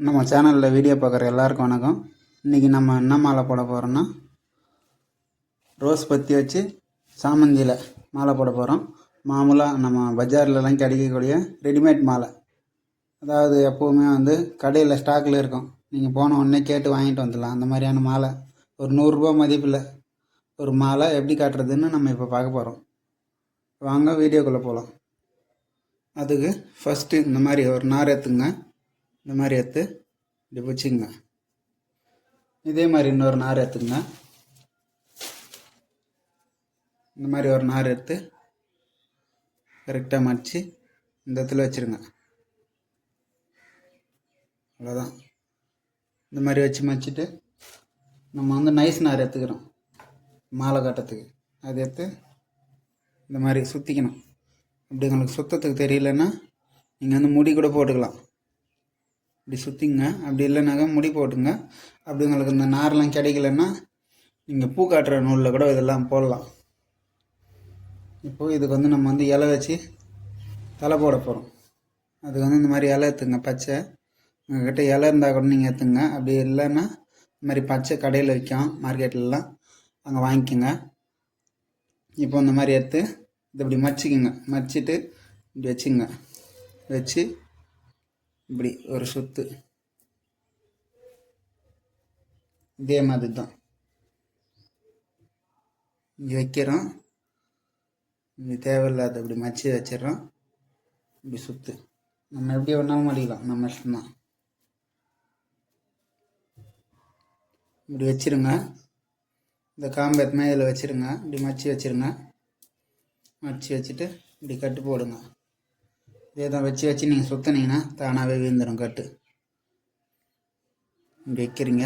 நம்ம சேனலில் வீடியோ பார்க்குற எல்லாருக்கும் வணக்கம். இன்றைக்கி நம்ம என்ன மாலை போட போகிறோன்னா ரோஸ் பற்றி வச்சு சாமந்தியில் மாலை போட போகிறோம் மாமூலாக நம்ம பஜார்லலாம் கிடைக்கக்கூடிய ரெடிமேட் மாலை. அதாவது எப்போவுமே வந்து கடையில் ஸ்டாக்கில் இருக்கும். நீங்கள் போன உடனே கேட்டு வாங்கிட்டு வந்துடலாம். அந்த மாதிரியான மாலை. ஒரு நூறுரூபா மதிப்பில் ஒரு மாலை எப்படி காட்டுறதுன்னு நம்ம இப்போ பார்க்க போகிறோம் வாங்க வீடியோக்குள்ளே போகலாம் அதுக்கு ஃபஸ்ட்டு இந்த மாதிரி ஒரு நார் எடுத்துங்க இந்த மாதிரி எடுத்து இப்படி வச்சுங்க இதே மாதிரி இன்னொரு நார் எடுத்துங்க இந்த மாதிரி ஒரு நார் எடுத்து கரெக்டாக மடித்து இந்த இடத்துல வச்சுருங்க. அவ்வளோதான். இந்த மாதிரி வச்சு மடிச்சுட்டு நம்ம வந்து நைஸ் நார் எடுத்துக்கிறோம். மாலை கட்டுறதுக்கு அதை எடுத்து இந்த மாதிரி சுற்றிக்கணும் அப்படி உங்களுக்கு சுத்தத்துக்கு தெரியலன்னா நீங்கள் வந்து முடி கூட போட்டுக்கலாம். இப்படி சுற்றிங்க அப்படி இல்லைனாக்கா முடி போட்டுங்க. அப்படி உங்களுக்கு இந்த நார்லாம் கிடைக்கலன்னா நீங்கள் பூ காட்டுற நூலில் கூட இதெல்லாம் போடலாம். இப்போது இதுக்கு வந்து நம்ம வந்து இலை வச்சு தலை போட போகிறோம் அதுக்கு வந்து இந்த மாதிரி இலை எடுத்துங்க பச்சை. உங்கள்கிட்ட இலை இருந்தால் கூட நீங்கள் எடுத்துங்க அப்படி இல்லைன்னா இந்த மாதிரி பச்சை கடையில் விற்கும் மார்க்கெட்லலாம். அங்கே வாங்கிக்கோங்க. இப்போ இந்த மாதிரி எடுத்து இதை இப்படி மச்சிக்குங்க மச்சிட்டு இப்படி வச்சுங்க. வச்சு இப்படி ஒரு சுத்து. இதே மாதிரி தான் இங்கே வைக்கிறோம். இப்படி தேவையில்லாத இப்படி மச்சி வச்சிடுறோம். இப்படி சுத்து. நம்ம எப்படி வேணாலும் மடிக்கலாம் நம்ம இஷ்டம்தான். இப்படி வச்சிருங்க. இந்த காம்பு எத்தனை இதில் வச்சுருங்க. இப்படி மச்சி வச்சிருங்க. மடித்து வச்சுட்டு இப்படி கட்டு போடுங்க. இதே தான் வச்சு வச்சு நீங்கள் சுற்றினீங்கன்னா தானாகவே வீழ்ந்துடும் கட்டு. இப்படி வைக்கிறீங்க.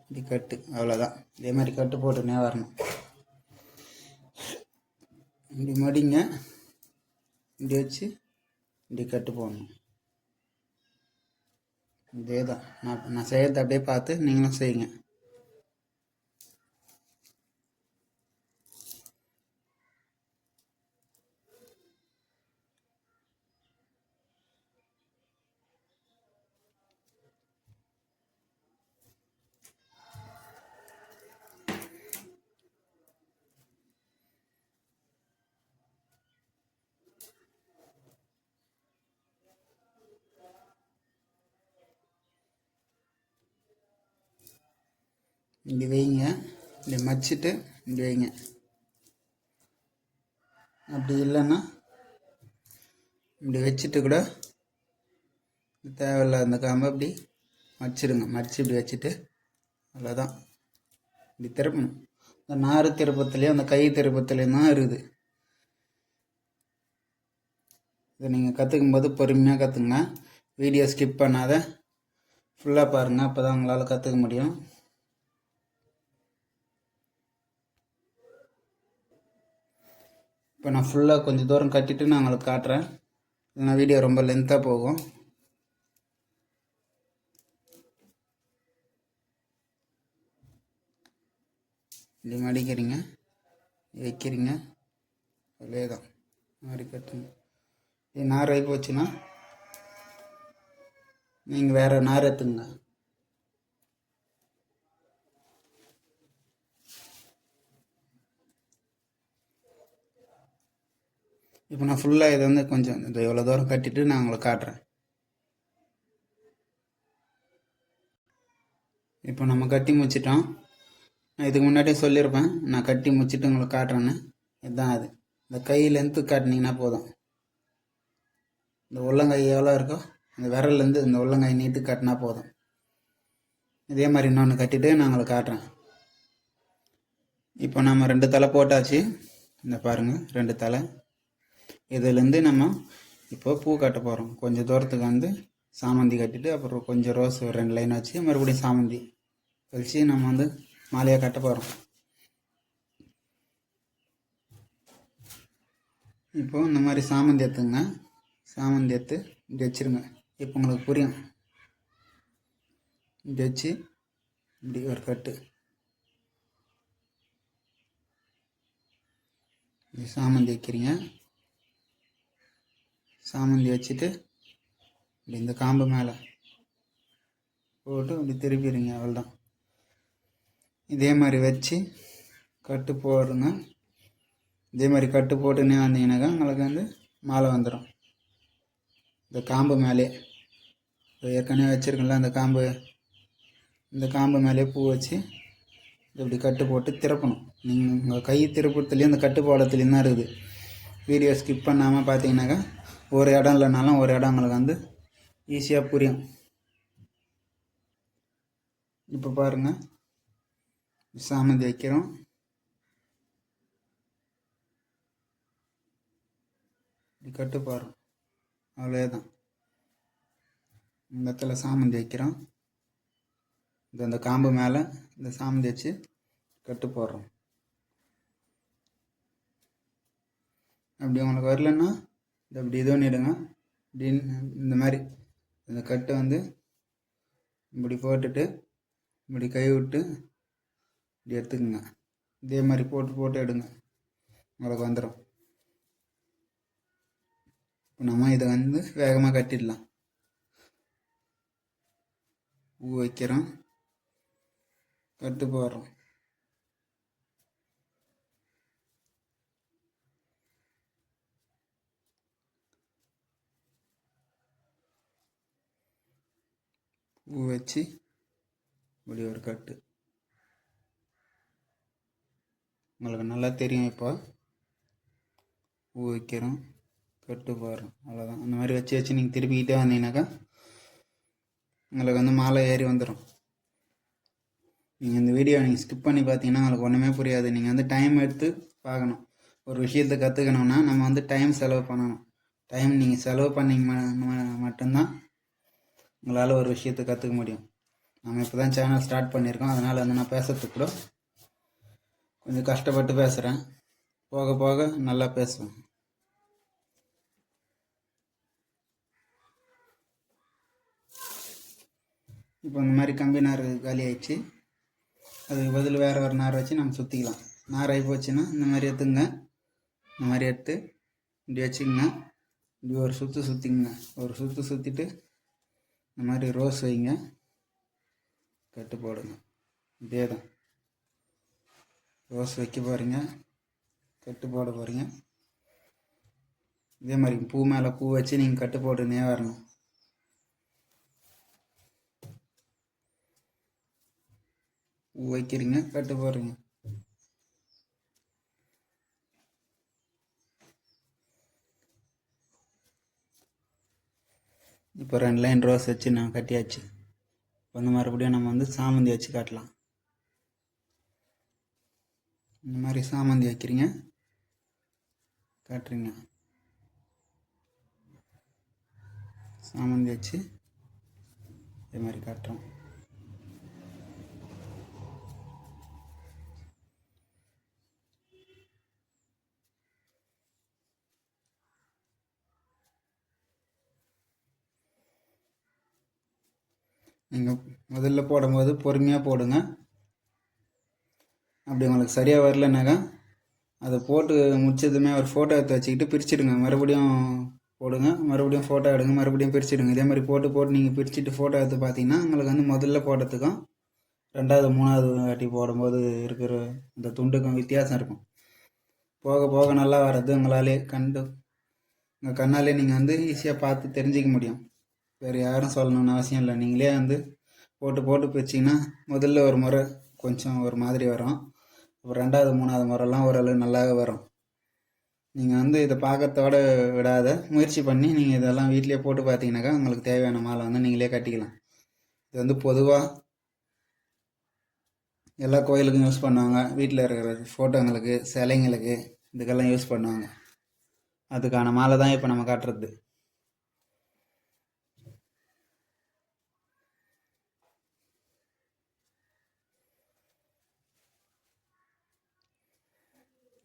இப்படி கட்டு. அவ்வளோதான் இதே மாதிரி கட்டு போட்டுனே வரணும். இப்படி மடிங்க. இப்படி வச்சு இப்படி கட்டு போடணும். இதே தான் நான் நான் செய்கிறத அப்படியே பார்த்து நீங்களும் செய்யுங்க. இப்படி வைங்க. இப்படி மச்சிட்டு இப்படி வைங்க. அப்படி இல்லைன்னா இப்படி வச்சுட்டு கூட தேவையில்லாத அந்த காம்பை இப்படி மச்சிடுங்க மடிச்சு இப்படி வச்சுட்டு அவ்வளோதான் இப்படி திருப்பணும். இந்த நாறு திருப்பத்துலேயும் அந்த கை திருப்பத்துலேயும் தான் இருக்குது. இதை நீங்கள் கற்றுக்கும் போது பொறுமையாக கற்றுக்குங்க வீடியோ ஸ்கிப் பண்ணாத. ஃபுல்லாக பாருங்கள் அப்போ தான் உங்களால் கற்றுக்க முடியும். இப்போ நான் ஃபுல்லாக கொஞ்சம் தூரம் கட்டிட்டு நான் உங்களுக்கு காட்டுறேன். இல்லைனா வீடியோ ரொம்ப லென்த்தாக போகும். இப்படி மடிக்கிறீங்க வைக்கிறீங்க அதே தான் மாதிரி கட்டுங்க. இது நார் ஆகி போச்சுன்னா நீங்கள் வேறு நார் எடுத்துங்க இப்போ நான் ஃபுல்லாக இதை வந்து கொஞ்சம் இந்த எவ்வளோ தூரம் கட்டிட்டு நான் உங்களுக்கு காட்டுறேன். இப்போ நம்ம கட்டி முடிச்சிட்டோம். நான் இதுக்கு முன்னாடியே சொல்லியிருப்பேன். நான் கட்டி முடிச்சிட்டு உங்களுக்கு காட்டுறேன்னு. இதுதான் அது. இந்த கை லென்த்து காட்டினீங்கன்னா போதும். இந்த உள்ளங்கை எவ்வளோ இருக்கோ அந்த விரல்லேருந்து இந்த உள்ளங்கை நீட்டு காட்டினா போதும். இதே மாதிரி இன்னொன்று கட்டிட்டு நான் உங்களுக்கு காட்டுறேன். இப்போ நம்ம ரெண்டு தலை போட்டாச்சு. இந்த பாருங்கள் ரெண்டு தலை. இதுலேருந்து நம்ம இப்போ பூ கட்ட போகிறோம் கொஞ்சம் தூரத்துக்கு வந்து சாமந்தி கட்டிட்டு அப்புறம் கொஞ்சம் ரோஸ் ஒரு ரெண்டு லைன் வச்சு மறுபடியும் சாமந்தி கழிச்சு நம்ம வந்து மாலையாக கட்ட போகிறோம் இப்போ இந்த மாதிரி சாமந்தி எடுத்துங்க. சாமந்தி எத்து இப்படி வச்சுருங்க. இப்போ உங்களுக்கு புரியும். இப்படி வச்சு இப்படி ஒரு கட்டு. சாமந்தி வைக்கிறீங்க. சாமந்தி வச்சுட்டு இப்படி இந்த காம்பு மேலே போட்டு இப்படி திருப்பிடுங்க அவ்வளோதான். இதே மாதிரி வச்சு கட்டு போடுங்க இதே மாதிரி கட்டு போட்டுன்னே வந்தீங்கன்னாக்கா உங்களுக்கு வந்து மாலை வந்துடும். இந்த காம்பு மேலே இப்போ ஏற்கனவே வச்சுருக்கல அந்த காம்பு இந்த காம்பு மேலே பூ வச்சு இப்படி கட்டு போட்டு திறப்பணும் நீங்கள் உங்கள் கை திருப்பத்துலேயும் அந்த கட்டு போடத்துலேயும் தான் இருக்குது. வீடியோ ஸ்கிப் பண்ணாமல் பார்த்தீங்கன்னாக்கா ஒரு இடம் இல்லைனாலும் ஒரு இடம் உங்களுக்கு வந்து ஈஸியாக புரியும். இப்போ பாருங்கள் சாமந்தி வைக்கிறோம் கட்டு பாரு அவ்வளோதான் இந்த இடத்துல சாமந்தி வைக்கிறோம் இந்த அந்த காம்பு மேலே இந்த சாமந்தி வச்சு கட்டு போடுறோம். அப்படி உங்களுக்கு வரலன்னா இந்த இப்படி இது பண்ணிவிடுங்க இப்படின்னு இந்த மாதிரி இந்த கட்டை வந்து இப்படி போட்டுட்டு இப்படி கை விட்டு இப்படி எடுத்துக்கோங்க. இதே மாதிரி போட்டு போட்டு எடுங்க. உங்களுக்கு வந்துடும் இப்போ நம்ம இதை வந்து வேகமாக கட்டிடலாம். பூ வைக்கிறோம். கட்டு போடுறோம். பூ வச்சு இப்படி ஒரு கட்டு. உங்களுக்கு நல்லா தெரியும் இப்போ. பூ வைக்கிறோம் கட்டு போடுறோம் அவ்வளோதான் அந்த மாதிரி வச்சு வச்சு நீங்கள் திருப்பிக்கிட்டே வந்தீங்கன்னாக்கா உங்களுக்கு வந்து மாலை ஏறி வந்துடும் நீங்கள் இந்த வீடியோ நீங்கள் ஸ்கிப் பண்ணி பார்த்தீங்கன்னா உங்களுக்கு ஒன்றுமே புரியாது. நீங்கள் வந்து டைம் எடுத்து பார்க்கணும். ஒரு விஷயத்தை கற்றுக்கணுன்னா நம்ம வந்து டைம் செலவு பண்ணணும். டைம் நீங்கள் செலவு பண்ணிங்க மட்டும்தான் உங்களால் ஒரு விஷயத்தை கற்றுக்க முடியும். நம்ம இப்போ தான் சேனல் ஸ்டார்ட் பண்ணியிருக்கோம் அதனால் வந்து நான் பேசுறதுக்கு கூட கொஞ்சம் கஷ்டப்பட்டு பேசுகிறேன் போக போக நல்லா பேசுவேன் இப்போ இந்த மாதிரி கம்பி நார் காலி ஆயிடுச்சு. அதுக்கு பதில் வேறு ஒரு நார் வச்சு நம்ம சுற்றிக்கலாம் நார் ஆகி போச்சுன்னா இந்த மாதிரி எடுத்துங்க. இந்த மாதிரி எடுத்து இப்படி வச்சுக்கோங்க. இப்படி ஒரு சுற்று சுற்றிங்க ஒரு சுற்று சுற்றிட்டு இந்த மாதிரி ரோஸ் வைங்க. கட்டு போடுங்க. இதே தான். ரோஸ் வைக்க போகிறீங்க கட்டு போட போகிறீங்க இதே மாதிரி பூ மேலே பூ வச்சு நீங்கள் கட்டு போட்டுனே வரணும். பூ வைக்கிறீங்க கட்டு போடுறீங்க. இப்போ ரெண்டு லைன் ரோஸ் வச்சு நான் கட்டியாச்சு. இப்போ வந்து மறுபடியும் நம்ம வந்து சாமந்தி வச்சு காட்டலாம். இந்த மாதிரி சாமந்தி வைக்கிறீங்க. காட்டுறீங்க. சாமந்தி வச்சு இதே மாதிரி காட்டுறோம். நீங்கள் முதல்ல போடும்போது பொறுமையாக போடுங்க. அப்படி உங்களுக்கு சரியாக வரலனாக்கா அதை போட்டு முடிச்சதுமே ஒரு ஃபோட்டோ எடுத்து வச்சுக்கிட்டு பிரிச்சுடுங்க. மறுபடியும் போடுங்க. மறுபடியும் ஃபோட்டோ எடுங்க. மறுபடியும் பிரிச்சுடுங்க. இதே மாதிரி போட்டு போட்டு நீங்கள் பிரிச்சுட்டு ஃபோட்டோ எடுத்து பார்த்தீங்கன்னா உங்களுக்கு வந்து முதல்ல போடுறதுக்கும் ரெண்டாவது மூணாவது வாட்டி போடும்போது இருக்கிற இந்த துண்டுக்கும் வித்தியாசம் இருக்கும். போக போக நல்லா வர்றது உங்களாலே கண்டு உங்கள் கண்ணாலே நீங்கள் வந்து ஈஸியாக பார்த்து தெரிஞ்சிக்க முடியும். வேறு யாரும் சொல்லணும்னு அவசியம் இல்லை. நீங்களே வந்து போட்டு போட்டு பிரிச்சிங்கன்னா முதல்ல ஒரு முறை கொஞ்சம் ஒரு மாதிரி வரும். அப்புறம் ரெண்டாவது மூணாவது முறைலாம் ஓரளவு நல்லாவே வரும். நீங்கள் வந்து இதை பார்க்கறதோட விடாத. முயற்சி பண்ணி நீங்கள் இதெல்லாம் வீட்டிலே போட்டு பார்த்தீங்கன்னாக்கா உங்களுக்கு தேவையான மாலை வந்து நீங்களே கட்டிக்கலாம். இது வந்து பொதுவாக எல்லா கோயிலுக்கும் யூஸ் பண்ணுவாங்க. வீட்டில் இருக்கிற ஃபோட்டோங்களுக்கு சிலைங்களுக்கு இதுக்கெல்லாம் யூஸ் பண்ணுவாங்க. அதுக்கான மாலை தான் இப்போ நம்ம காட்டுறது.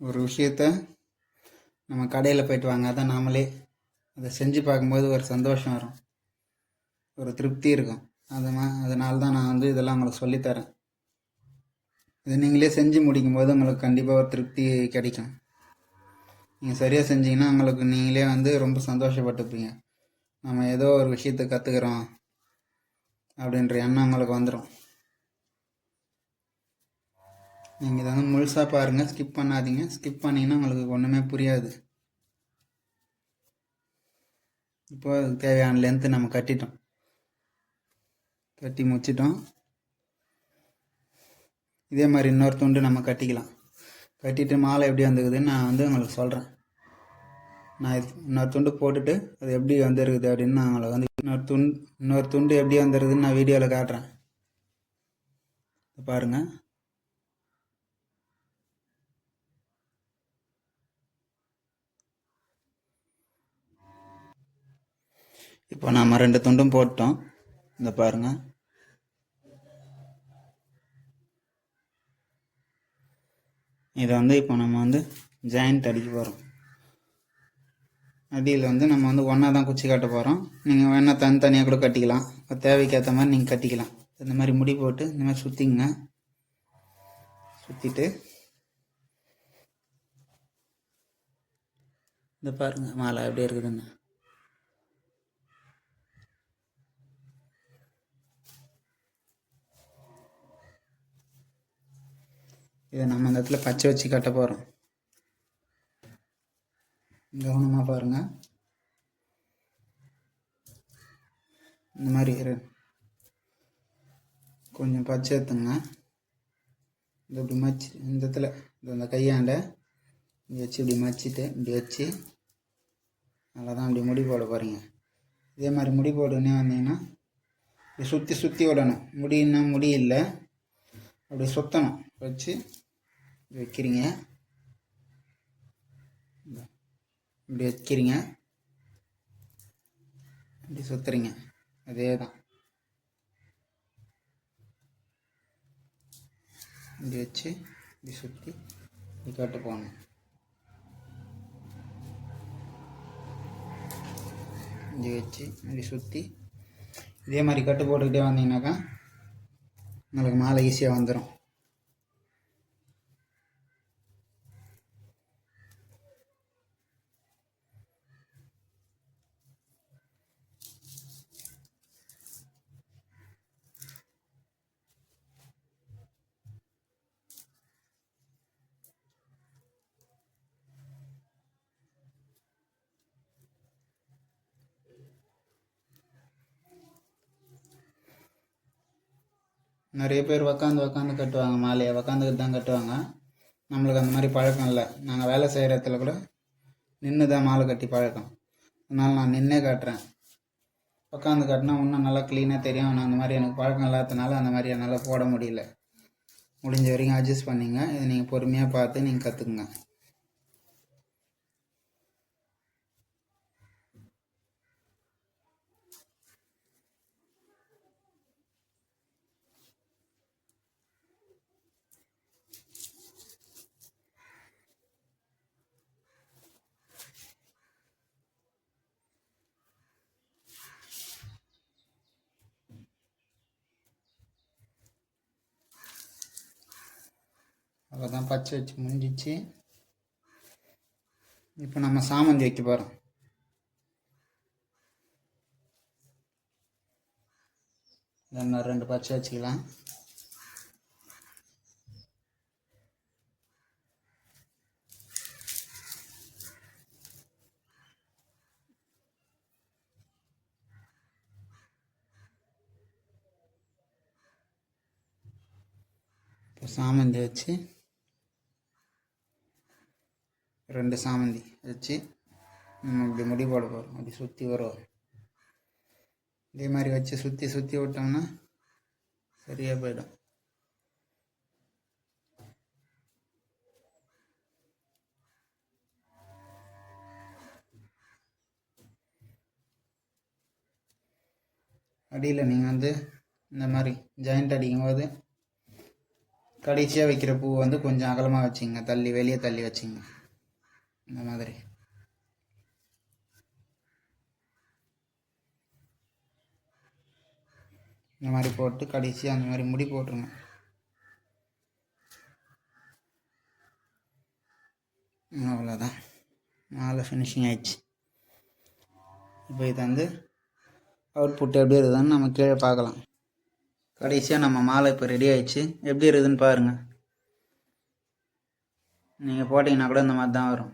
ஒரு விஷயத்த நம்ம கடையில் போயிட்டு வாங்க. அதான் நாமளே அதை செஞ்சு பார்க்கும்போது ஒரு சந்தோஷம் வரும். ஒரு திருப்தி இருக்கும். அது மா அதனால தான் நான் வந்து இதெல்லாம் உங்களுக்கு சொல்லித்தரேன். இதை நீங்களே செஞ்சு முடிக்கும் போது உங்களுக்கு கண்டிப்பாக ஒரு திருப்தி கிடைக்கும். நீங்கள் சரியாக செஞ்சீங்கன்னா உங்களுக்கு நீங்களே வந்து ரொம்ப சந்தோஷப்பட்டுப்பீங்க. நம்ம ஏதோ ஒரு விஷயத்தை கற்றுக்குறோம் அப்படின்ற எண்ணம் உங்களுக்கு வந்துடும் நீங்கள் இதை வந்து முழுசாக பாருங்கள் ஸ்கிப் பண்ணாதீங்க. ஸ்கிப் பண்ணிங்கன்னா உங்களுக்கு ஒன்றுமே புரியாது. இப்போ அதுக்கு தேவையான லென்த்து நம்ம கட்டிட்டோம். கட்டி முடிச்சிட்டோம். இதே மாதிரி இன்னொரு துண்டு நம்ம கட்டிக்கலாம். கட்டிட்டு மாலை எப்படி வந்துருக்குதுன்னு நான் வந்து உங்களுக்கு சொல்கிறேன் நான் இது இன்னொரு துண்டு போட்டுட்டு அது எப்படி வந்துருக்குது அப்படின்னு நான் உங்களை வந்து இன்னொரு துண்டு இன்னொரு துண்டு எப்படி வந்துருக்குதுன்னு நான் வீடியோவில் காட்டுறேன். பாருங்கள் இப்போ நம்ம ரெண்டு துண்டும் போட்டோம். இந்த பாருங்கள் இதை வந்து இப்போ நம்ம வந்து ஜாயிண்ட் அடிக்க போகிறோம் அடியில் வந்து நம்ம வந்து ஒன்றா தான் குச்சி கட்ட போகிறோம் நீங்கள் வேணால் தனித்தனியாக கூட கட்டிக்கலாம். இப்போ தேவைக்கேற்ற மாதிரி நீங்கள் கட்டிக்கலாம். இந்த மாதிரி முடி போட்டு இந்த மாதிரி சுற்றிங்க சுற்றிட்டு இந்த பாருங்கள் மாலை எப்படி இருக்குதுன்னு இதை நம்ம இந்த இடத்துல பச்சை வச்சு கட்ட போகிறோம் கவனமாக பாருங்கள் இந்த மாதிரி கொஞ்சம் பச்சை எடுத்துங்க. இந்த இப்படி மச்சி இந்த இடத்துல இந்த கையாண்ட இப்படி வச்சு இப்படி மச்சிட்டு இப்படி வச்சு அதனால் தான் அப்படி முடி போட போகிறீங்க இதே மாதிரி முடி போடுன்னே வந்தீங்கன்னா இப்படி சுற்றி சுற்றி விடணும். முடின்னா முடி இல்லை அப்படி சுற்றணும் வச்சு வைக்கிறீங்க. இப்படி வைக்கிறீங்க. இப்படி சுற்றுறீங்க அதே தான் இப்படி வச்சு இப்படி சுற்றி இப்படி கட்டு போகணும் இப்படி வச்சு இப்படி சுற்றி இதே மாதிரி கட்டு போட்டுக்கிட்டே வந்தீங்கன்னாக்கா உங்களுக்கு மாலை ஈஸியாக வந்துடும் நிறைய பேர் உக்காந்து உக்காந்து கட்டுவாங்க மாலையை உக்காந்துக்கிட்டு தான் கட்டுவாங்க. நம்மளுக்கு அந்த மாதிரி பழக்கம் இல்லை. நாங்கள் வேலை செய்கிற இடத்துல கூட நின்று தான் மாலை கட்டி பழக்கம். அதனால் நான் நின்றே காட்டுறேன். உட்காந்து கட்டினா இன்னும் நல்லா க்ளீனாக தெரியும். ஆனால் அந்த மாதிரி எனக்கு பழக்கம் இல்லாததுனால அந்த மாதிரி என்னால் போட முடியல. முடிஞ்ச வரைக்கும் அட்ஜஸ்ட் பண்ணிங்க. இதை நீங்கள் பொறுமையாக பார்த்து நீங்கள் கற்றுக்குங்க அவ்வளோதான் பச்சை வச்சு முடிஞ்சிச்சு. இப்போ நம்ம சாமந்தி வைக்க போகிறோம் இன்னும் ரெண்டு பச்சை வச்சுக்கலாம். இப்போ சாமந்தி வச்சு ரெண்டு சாமந்தி வச்சு நம்ம இப்படி முடி போட போகிறோம் அப்படி சுற்றி வரும் இதே மாதிரி வச்சு சுற்றி சுற்றி விட்டோம்னா சரியாக போயிடும். அடியில் நீங்கள் வந்து இந்த மாதிரி ஜாயிண்ட் அடிக்கும்போது கடைசியாக வைக்கிற பூ வந்து கொஞ்சம் அகலமாக வச்சிங்க. தள்ளி வெளியே தள்ளி வச்சிங்க. இந்த மாதிரி இந்த மாதிரி போட்டு கடைசியாக அந்த மாதிரி முடி போட்டுருங்க. அவ்வளோதான். மாலை ஃபினிஷிங் ஆயிடுச்சு. இப்போ இது வந்து அவுட்புட் எப்படி இருக்குதுன்னு நம்ம கீழே பார்க்கலாம். கடைசியாக நம்ம மாலை இப்போ ரெடி ஆயிடுச்சு. எப்படி இருக்குதுன்னு பாருங்கள் நீங்கள் போட்டிங்கன்னா கூட இந்த மாதிரி தான் வரும்.